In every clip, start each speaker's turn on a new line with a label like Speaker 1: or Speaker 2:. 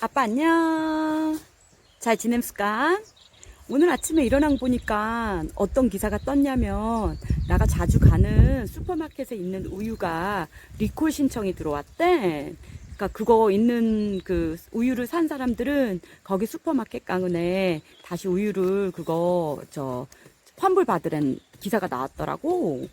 Speaker 1: 아빠 안녕. 잘 지냄스까? 오늘 아침에 일어나 보니까 어떤 기사가 떴냐면 나가 자주 가는 슈퍼마켓에 있는 우유가 리콜 신청이 들어왔대. 그러니까 그거 있는 그 우유를 산 사람들은 거기 슈퍼마켓 강은에 다시 우유를 그거 저 환불 받으란 기사가 나왔더라고.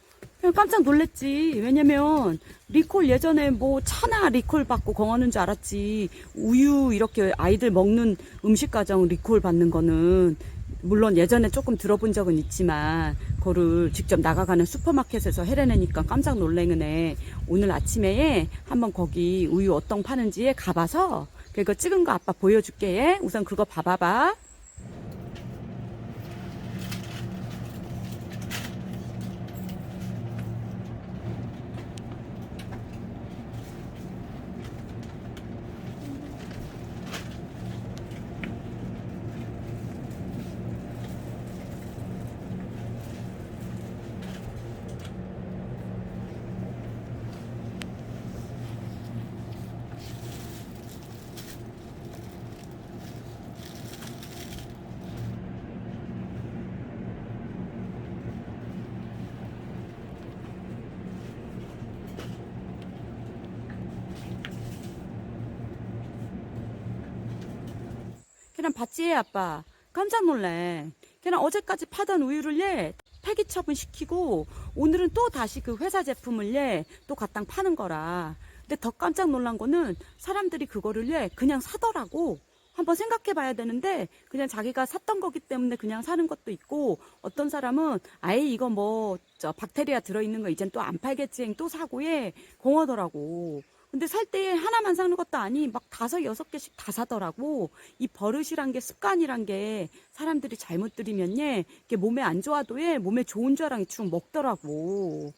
Speaker 1: 깜짝 놀랬지. 왜냐면 리콜 예전에 뭐 차나 리콜 받고 공하는 줄 알았지. 우유 이렇게 아이들 먹는 음식 가정 리콜 받는 거는 물론 예전에 조금 들어본 적은 있지만 그거를 직접 나가가는 슈퍼마켓에서 해내니까 깜짝 놀래네. 오늘 아침에 한번 거기 우유 어떤 파는지에 가봐서 그거 찍은 거 아빠 보여줄게. 우선 그거 봐봐봐. 걔는 봤지 아빠? 깜짝 놀래. 걔는 어제까지 파던 우유를 얘 폐기 처분 시키고 오늘은 또 다시 그 회사 제품을 얘또 갖다 파는 거라. 근데 더 깜짝 놀란 거는 사람들이 그거를 얘 그냥 사더라고. 한번 생각해 봐야 되는데 그냥 자기가 샀던 거기 때문에 그냥 사는 것도 있고 어떤 사람은 아예 이거 뭐 저 박테리아 들어있는 거 이젠 또 안 팔겠지 또 사고 예 공하더라고 근데 살 때 하나만 사는 것도 아니 막 다섯 여섯 개씩 다 사더라고. 이 버릇이란 게 습관이란 게 사람들이 잘못 들이면 예 이게 몸에 안 좋아도 예 몸에 좋은 줄 알아서 쭉 먹더라고.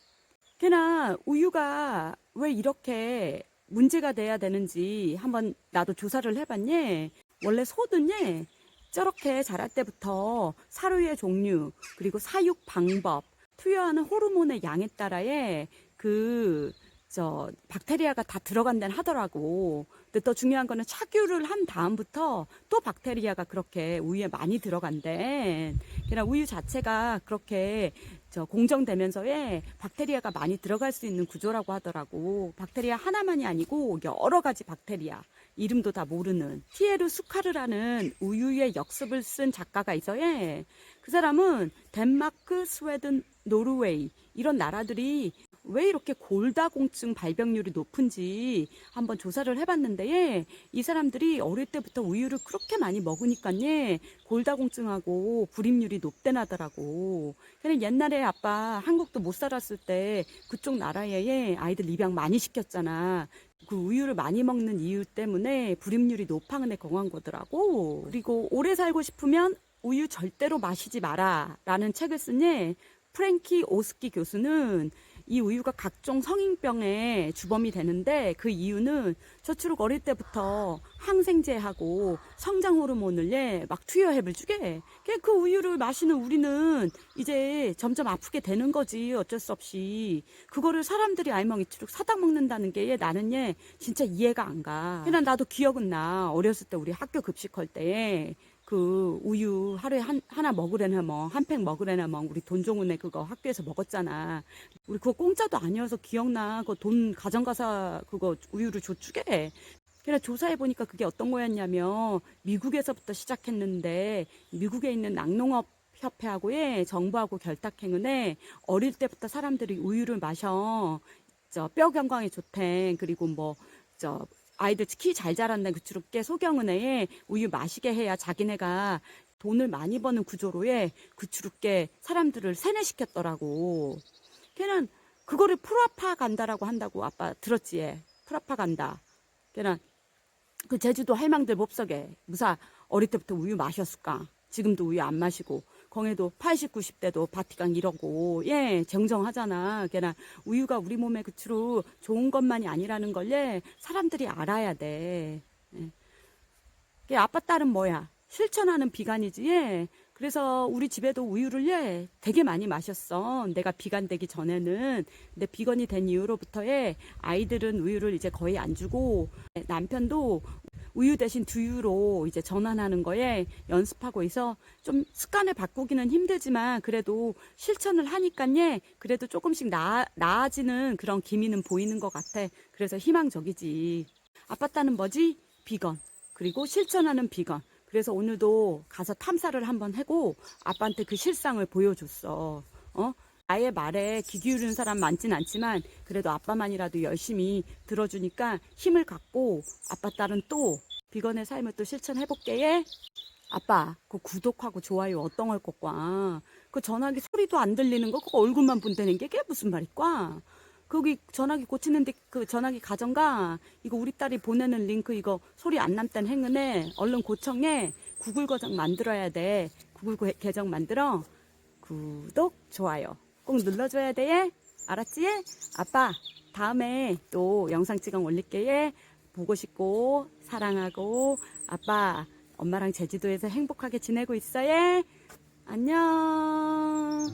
Speaker 1: 걔나 우유가 왜 이렇게 문제가 돼야 되는지 한번 나도 조사를 해봤니? 원래 소든 예 저렇게 자랄 때부터 사료의 종류 그리고 사육 방법 투여하는 호르몬의 양에 따라에 그 저 박테리아가 다 들어간다는 하더라고. 근데 더 중요한 거는 착유를 한 다음부터 또 박테리아가 그렇게 우유에 많이 들어간대. 그냥 우유 자체가 그렇게 저 공정되면서에 박테리아가 많이 들어갈 수 있는 구조라고 하더라고. 박테리아 하나만이 아니고 여러 가지 박테리아. 이름도 다 모르는 티에르 수카르라는 우유의 역습을 쓴 작가가 있어요. 그 사람은 덴마크, 스웨덴, 노르웨이 이런 나라들이 왜 이렇게 골다공증 발병률이 높은지 한번 조사를 해봤는데 이 사람들이 어릴 때부터 우유를 그렇게 많이 먹으니까 골다공증하고 불임률이 높대나더라고. 그냥 옛날에 아빠 한국도 못 살았을 때 그쪽 나라에 아이들 입양 많이 시켰잖아. 그 우유를 많이 먹는 이유 때문에 불임률이 높아는 애 공한 거더라고. 그리고 오래 살고 싶으면 우유 절대로 마시지 마라 라는 책을 쓴예 프랭키 오스키 교수는 이 우유가 각종 성인병의 주범이 되는데 그 이유는 저추록 어릴 때부터 항생제하고 성장 호르몬을 예, 막 투여해을 주게. 그 우유를 마시는 우리는 이제 점점 아프게 되는 거지 어쩔 수 없이. 그거를 사람들이 알망이치록 사다 먹는다는 게 나는 예 진짜 이해가 안 가. 그냥 나도 기억은 나 어렸을 때 우리 학교 급식할 때. 그 우유 하루에 한, 하나 먹으려나 뭐 한 팩 먹으려나 뭐 우리 돈 좋은 애 그거 학교에서 먹었잖아. 우리 그거 공짜도 아니어서 기억나 그 돈 가정가사 그거 우유를 줘주게. 그래 조사해 보니까 그게 어떤 거였냐면 미국에서부터 시작했는데 미국에 있는 낙농업 협회하고의 정부하고 결탁행은에 어릴 때부터 사람들이 우유를 마셔. 저 뼈 건강에 좋대. 그리고 뭐 저 아이들 키 잘 자란다는 그추롭게 소경은혜에 우유 마시게 해야 자기네가 돈을 많이 버는 구조로에 그추롭게 사람들을 세뇌시켰더라고. 걔는 그거를 프라파 간다라고 한다고 아빠 들었지? 얘. 프라파 간다. 걔는 그 제주도 할망들 몹석에 무사 어릴 때부터 우유 마셨을까? 지금도 우유 안 마시고 거기도 80, 90대도 바티강 이러고 예 정정하잖아. 걔나 우유가 우리 몸에 그치로 좋은 것만이 아니라는 걸 예, 사람들이 알아야 돼. 예. 걔 아빠 딸은 뭐야? 실천하는 비간이지. 예. 그래서 우리 집에도 우유를 예, 되게 많이 마셨어. 내가 비간 되기 전에는. 근데 비건이 된 이후로부터에 아이들은 우유를 이제 거의 안 주고 남편도 우유 대신 두유로 이제 전환하는 거에 연습하고 있어 좀 습관을 바꾸기는 힘들지만 그래도 실천을 하니까요 그래도 조금씩 나, 나아지는 그런 기미는 보이는 것 같아. 그래서 희망적이지. 아빠 딸은 뭐지? 비건. 그리고 실천하는 비건 그래서 오늘도 가서 탐사를 한번 하고 아빠한테 그 실상을 보여줬어. 어? 아예 말에 귀 기울이는 사람 많진 않지만 그래도 아빠만이라도 열심히 들어주니까 힘을 갖고 아빠 딸은 또 비건의 삶을 또 실천해볼게 예? 아빠 그 구독하고 좋아요 어떤 걸 것과 그 전화기 소리도 안 들리는 거? 그거 얼굴만 본다는 게? 그게 무슨 말일까 거기 전화기 고치는데 그 전화기 가정가 이거 우리 딸이 보내는 링크 이거 소리 안 남단 행은에 얼른 고청해 구글 계정 만들어야 돼 구글 고- 계정 만들어 구독 좋아요 꼭 눌러줘야 돼 예? 알았지 예? 아빠 다음에 또 영상 찍어 올릴게 예? 보고 싶고 사랑하고 아빠 엄마랑 제주도에서 행복하게 지내고 있어 예? 안녕